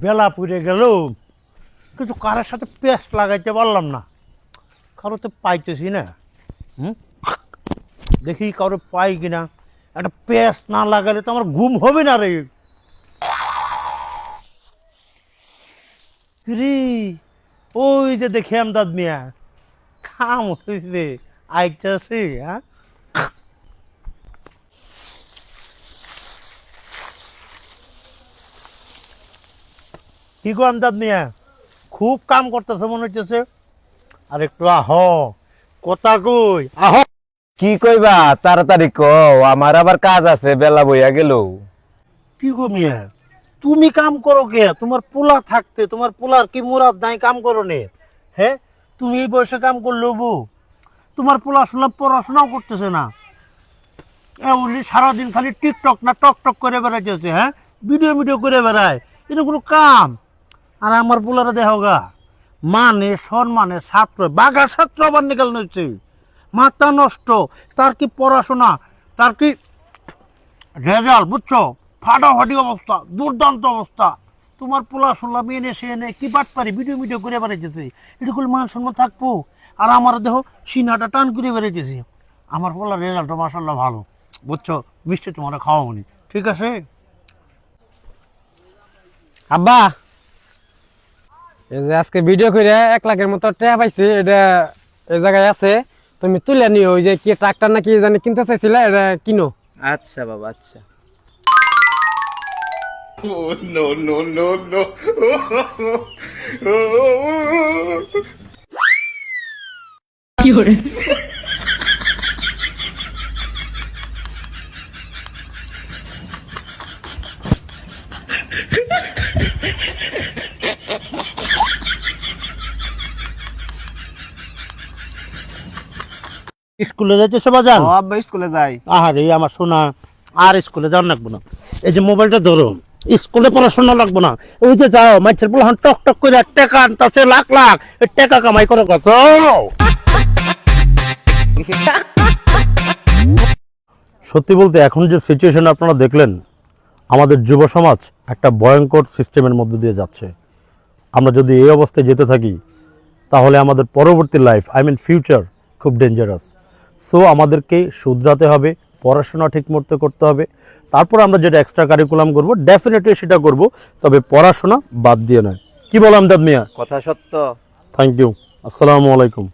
বেলা পুড়ে গেল। কিন্তু কারের সাথে পেস্ট লাগাইতে পারলাম না। কারও তো পাইতেছি না। হুম? দেখি কারও পাই কিনা। একটা পেস্ট না লাগালে তো আমার ঘুম হবে না রে। রে ওই যে দেখি আমদাদ মিয়া। খাম হয়েছে আইতাছে হ্যাঁ? কি গো আমদাদ মিয়া? খুব কাম করতেছে মনে হচ্ছে আর একটু আহ। কথা কই? আহ। কি কইবা তাড়াতাড়ি কও আমার আবার কাজ আছে বেলা বইয়া গেল। কি গো মিয়া? তুমি কাম করো কে? তোমার পোলা থাকতে তোমার পোলার কি মুরাদ নাই কাম করো নে হ্যাঁ তুমি এই বয়সে কাম করলে বউ তোমার পোলা শুনলাম পড়াশোনাও করতেছে না। এমনি সারাদিন খালি টিকটক না টক টক করে বেড়াইতেছে হ্যাঁ? ভিডিও ভিডিও করে বেড়ায়। এটা কোনো কাম? আর আমার পোলারা দেহ গা। মানে সম্মানে ছাত্র, বাঘা ছাত্র আবার নিকাল নিচ্ছে মাথা নষ্ট, তার কি পড়াশোনা, তার কি রেজাল্ট, বুঝছ? ফাটাফাটি অবস্থা, দুর্দান্ত অবস্থা। তোমার পোলা শুনলাম এনে সে এনে কি বাট পারি, ভিডিও ভিডিও করে বেড়াইতেছে। এটা করলে মান সম্মান থাকব। আর আমার দেহ সিনাটা টান করে বেড়াইতেছে। আমার পোলার রেজাল্টটা মাসাল্লাহ ভালো। বুঝছ? মিষ্টি তোমার খাওয়াবনি ঠিক আছে? আব্বা! এই যে আজকে ভিডিও করে এক লাখের মতো ট্যাপ পাইছি এটা এই জায়গায় আছে। তুমি তুলে নিও ওই যে কি ট্রাক্টর নাকি জানি কিনতে চাইছিলে এটা কিনো। আচ্ছা বাবা আচ্ছা। স্কুলে যাইতেছে বাজান? ও আব্বা স্কুলে যাই। আহারে আমার শোনা আর স্কুলে যাওয়ার লাগবো না। এই যে মোবাইলটা ধরো স্কুলে পড়াশোনা লাগবো না। ওই যে যাও মাইছের বলে হন টক টক করে টাকা আনতেছে লাখ লাখ। টাকা কামাই করে কত? সত্যি বলতে এখন যে সিচুয়েশন আপনারা দেখলেন আমাদের যুব সমাজ একটা ভয়ঙ্কর সিস্টেমের মধ্যে দিয়ে যাচ্ছে। আমরা যদি এই অবস্থায় যেতে থাকি তাহলে আমাদের পরবর্তী লাইফ আই মিন ফিউচার খুব ডেঞ্জারাস সো আমাদেরকে শুধরাতে হবে পড়াশোনা ঠিক মতো করতে হবে। তারপর আমরা যেটা এক্সট্রা কারিকুলাম করব ডেফিনেটলি সেটা করব তবে পড়াশোনা বাদ দিয়ে নয়। কি বললাম দাদ মিয়া? কথা সত্য। থ্যাংক ইউ আসসালামু আলাইকুম।